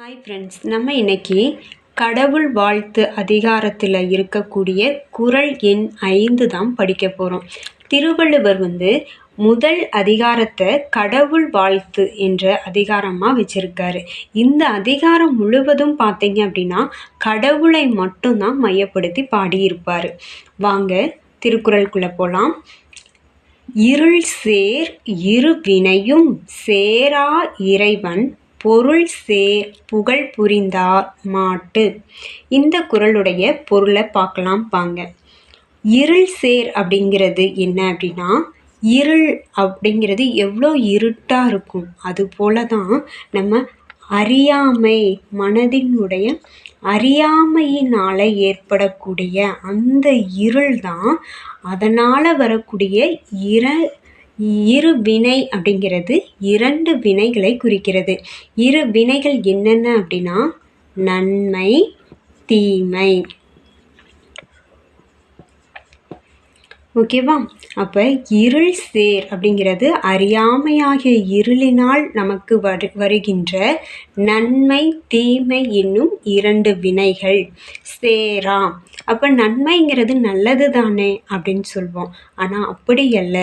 Hi friends நம்ம இன்னைக்கு கடவுள் வாழ்த்து அதிகாரத்தில் இருக்கக்கூடிய குறள் எண் ஐந்து தான் படிக்க போகிறோம் திருவள்ளுவர் வந்து முதல் அதிகாரத்தை கடவுள் வாழ்த்து என்ற அதிகாரமாக வச்சுருக்காரு. இந்த அதிகாரம் முழுவதும் பார்த்தீங்க அப்படின்னா கடவுளை மட்டும்தான் மையப்படுத்தி பாடியிருப்பார். வாங்க திருக்குறளுக்குள்ளே போகலாம் இருள் சேர் இரு வினையும் சேரா இறைவன் பொருள் சேர் புகழ் புரிந்தார் மாட்டு. இந்த குறளுடைய பொருளை பார்க்கலாம் பாங்க இருள் சேர் அப்படிங்கிறது என்ன அப்படின்னா இருள் அப்படிங்கிறது எவ்வளோ இருட்டாக இருக்கும். அது போல தான் நம்ம அறியாமை மனதினுடைய அறியாமையினால் ஏற்படக்கூடிய அந்த இருள் தான் அதனால் வரக்கூடிய இர இரு வினை அப்படிங்கிறது இரண்டு வினைகளை குறிக்கிறது. இரு வினைகள் என்னென்ன அப்படின்னா நன்மை தீமை. ஓகேவா? அப்போ இருள் சேர் அப்படிங்கிறது அறியாமையாகிய இருளினால் நமக்கு வரு வருகின்ற நன்மை தீமை என்னும் இரண்டு வினைகள். சேரா. அப்போ நன்மைங்கிறது நல்லது தானே அப்படின்னு சொல்வோம். ஆனால் அப்படி அல்ல.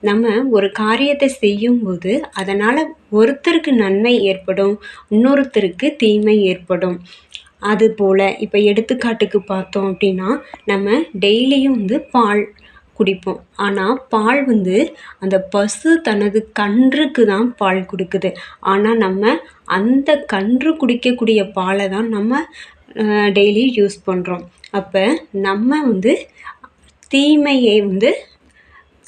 நம்ம ஒரு காரியத்தை செய்யும்போது அதனால் ஒருத்தருக்கு நன்மை ஏற்படும் இன்னொருத்தருக்கு தீமை ஏற்படும். அதுபோல் இப்போ எடுத்துக்காட்டுக்கு பார்த்தோம் அப்படின்னா நம்ம டெய்லியும் வந்து பால் குடிப்போம். ஆனால் பால் வந்து அந்த பசு தனது கன்றுக்கு தான் பால் கொடுக்குது. ஆனால் நம்ம அந்த கன்று குடிக்கக்கூடிய பாலை தான் நம்ம டெய்லி யூஸ் பண்ணுறோம் அப்போ நம்ம வந்து தீமையை வந்து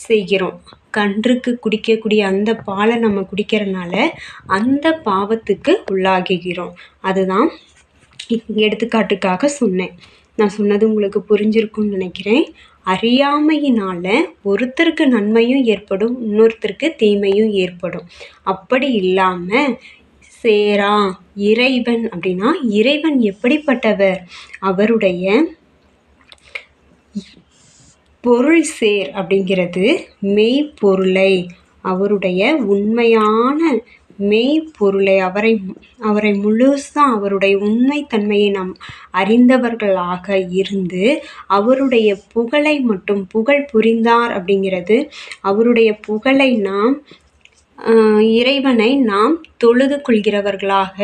செய்கிறோம். கன்றுக்கு குடிக்கக்கூடிய அந்த பாலை நம்ம குடிக்கிறனால அந்த பாவத்துக்கு உள்ளாகுகிறோம். அதுதான் எடுத்துக்காட்டுக்காக சொன்னேன். நான் சொன்னது உங்களுக்கு புரிஞ்சிருக்கும்னு நினைக்கிறேன். அறியாமையினால் ஒருத்தருக்கு நன்மையும் ஏற்படும் இன்னொருத்தருக்கு தீமையும் ஏற்படும். அப்படி இல்லாமல் சேரா இறைவன் அப்படின்னா இறைவன் எப்படிப்பட்டவர்? அவருடைய பொருள் சேர் அப்படிங்கிறது மெய்ப்பொருளை அவருடைய உண்மையான மெய்ப்பொருளை அவரை அவரை முழுசாக அவருடைய உண்மைத்தன்மையை நாம் அறிந்தவர்களாக இருந்து அவருடைய புகழை மட்டும் புகழ் புரிந்தார் அப்படிங்கிறது. அவருடைய புகழை நாம் இறைவனை நாம் தொழுது கொள்கிறவர்களாக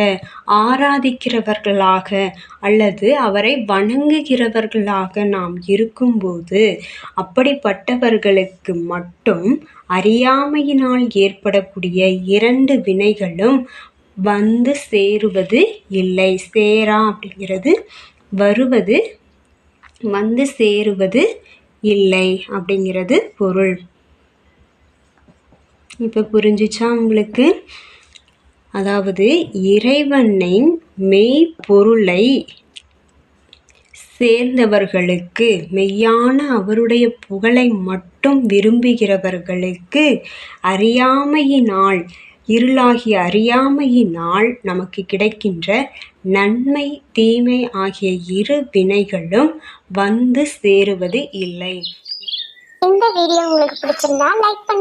ஆராதிக்கிறவர்களாக அல்லது அவரை வணங்குகிறவர்களாக நாம் இருக்கும்போது அப்படிப்பட்டவர்களுக்கு மட்டும் அறியாமையினால் ஏற்படக்கூடிய இரண்டு வினைகளும் வந்து சேருவது இல்லை. சேரா அப்படிங்கிறது வருவது வந்து சேருவது இல்லை அப்படிங்கிறது பொருள். இப்போ புரிஞ்சிச்சா உங்களுக்கு? அதாவது இறைவனின் மெய்ப்பொருளை சேர்ந்தவர்களுக்கு மெய்யான அவருடைய புகழை மட்டும் விரும்புகிறவர்களுக்கு அறியாமையினால் இருளாகிய அறியாமையினால் நமக்கு கிடைக்கின்ற நன்மை தீமை ஆகிய இரு வினைகளும் வந்து சேருவது இல்லை. இந்த வீடியோ உங்களுக்கு பிடிச்சிருந்தா லைக் பண்ணுங்க